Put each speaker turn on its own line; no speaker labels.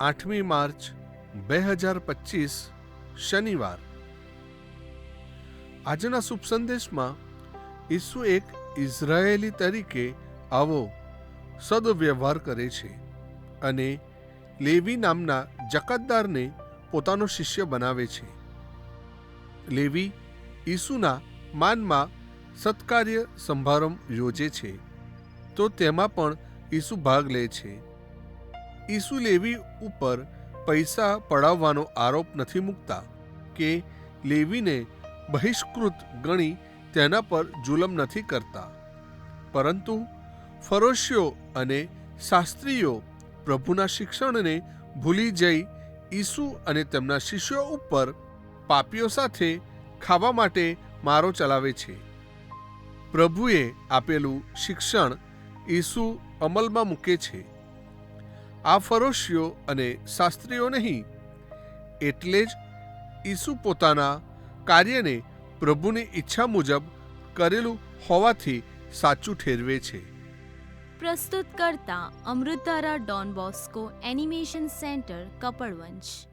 આઠમી માર્ચ બે હજાર પચીસ શનિવાર. આજના શુભ સંદેશમાં ઈસુ એક ઇઝરાયેલી તરીકે આવો સદવ્યવહાર કરે છે અને લેવી નામના જકાતદારને પોતાનો શિષ્ય બનાવે છે. લેવી ઈસુના માનમાં સત્કાર્ય સંભારંભ યોજે છે, તો તેમાં પણ ઈસુ ભાગ લે છે. ઈસુ લેવી ઉપર પૈસા પડાવવાનો આરોપ નથી મૂકતા કે લેવીને બહિષ્કૃત ગણી તેના પર જુલમ નથી કરતા. પરંતુ ફરોશીઓ અને શાસ્ત્રીઓ પ્રભુના શિક્ષણને ભૂલી જઈ ઈસુ અને તેમના શિષ્યો ઉપર પાપીઓ સાથે ખાવા માટે મારો ચલાવે છે. પ્રભુએ આપેલું શિક્ષણ ઈસુ અમલમાં મૂકે છે. આ ફરોશીઓ અને શાસ્ત્રીઓ નહીં, એટલે જ ઈસુ પોતાના કાર્યને પ્રભુની ઈચ્છા મુજબ કરેલું હોવાથી સાચું ઠેરવે છે.
પ્રસ્તુત કરતા Amritdhara Don Bosco animation centre, Kapadvanj.